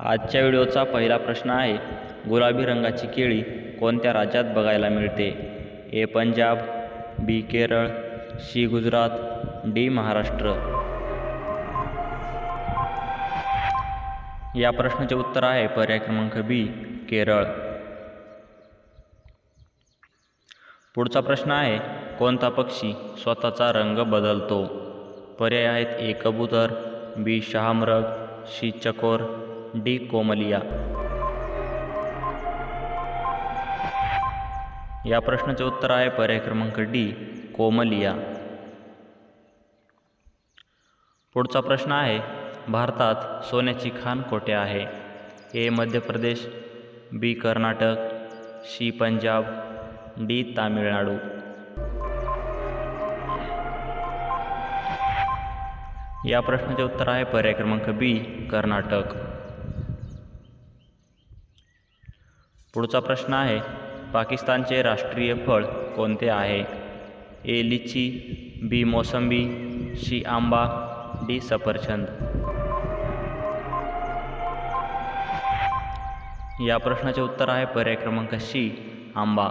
आजच्या व्हिडिओचा पहिला प्रश्न आहे गुलाबी रंगाची केळी कोणत्या राज्यात बघायला मिळते? A Punjab B Kerala C Gujarat D Maharashtra. या प्रश्नाचे उत्तर आहे पर्याय क्रमांक बी केरळ. पुढचा प्रश्न आहे कोणता पक्षी स्वतःचा रंग बदलतो? पर्याय आहेत ए कबूतर बी शहामृग सी चकोर डी कोमलिया. या प्रश्नाचे उत्तर आहे पर्याय क्रमांक डी कोमलिया. पुढचा प्रश्न आहे भारतात सोन्याची खाण कोठे आहे? A Madhya Pradesh B Karnataka C Punjab D Tamil Nadu. या प्रश्नाचे उत्तर आहे पर्याय क्रमांक बी कर्नाटक. पुढचा प्रश्न आहे पाकिस्तानचे राष्ट्रीय फळ कोणते आहे? ए लिची बी मोसंबी सी आंबा डी सफरचंद. या प्रश्नाचे उत्तर आहे पर्याय क्रमांक सी आंबा.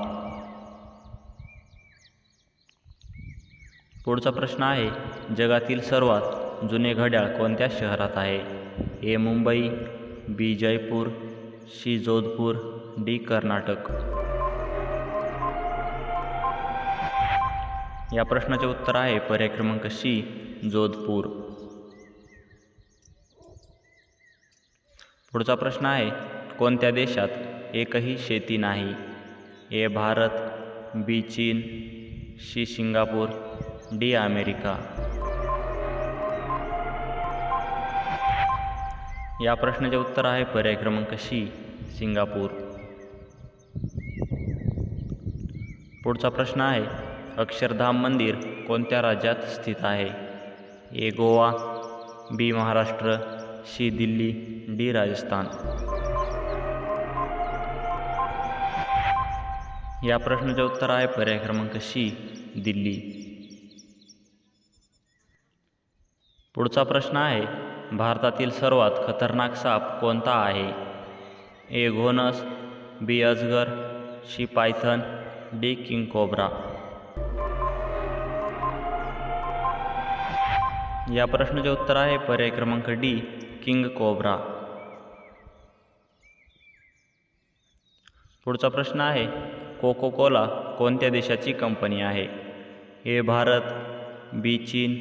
पुढचा प्रश्न आहे जगातील सर्वात जुने घड्याळ कोणत्या शहरात आहे? A Mumbai B Jaipur C Jodhpur D Karnataka. या प्रश्नाचे उत्तर आहे पर्याय क्रमांक सी जोधपूर. पुढचा प्रश्न आहे कोणत्या देशात एकही शेती नाही? ए भारत बी चीन सी सिंगापूर डी अमेरिका. या प्रश्नाचे उत्तर आहे पर्याय क्रमांक सी सिंगापूर. पुढचा प्रश्न आहे. अक्षरधाम मंदिर कोणत्या राज्यात स्थित आहे? A Goa B Maharashtra C Delhi D Rajasthan. या प्रश्नाचे उत्तर आहे पर्याय क्रमांक सी दिल्ली. पुढचा प्रश्न आहे भारतातील सर्वात खतरनाक साप कोणता आहे? ए घोनस बी अजगर C python D king cobra या प्रश्नाचे उत्तर आहे पर्याय क्रमांक डी किंग कोब्रा पुढचा प्रश्न आहे कोको कोला कोणत्या देशाची कंपनी आहे? ए भारत बी चीन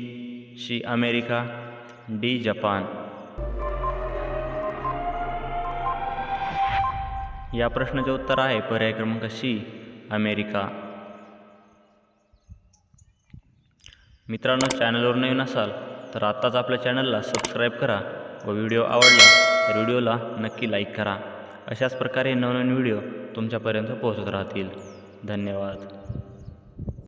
सी अमेरिका डी जपान. या प्रश्नाचे उत्तर आहे पर्याय क्रमांक सी अमेरिका. मित्रांनो चॅनलवर नवीन असाल तर आत्ताच आपल्या चॅनलला सबस्क्राईब करा व व्हिडिओ आवडला तर व्हिडिओला नक्की लाईक करा. अशाच प्रकारे नवनवीन व्हिडिओ तुमच्यापर्यंत पोहोचत राहतील. धन्यवाद.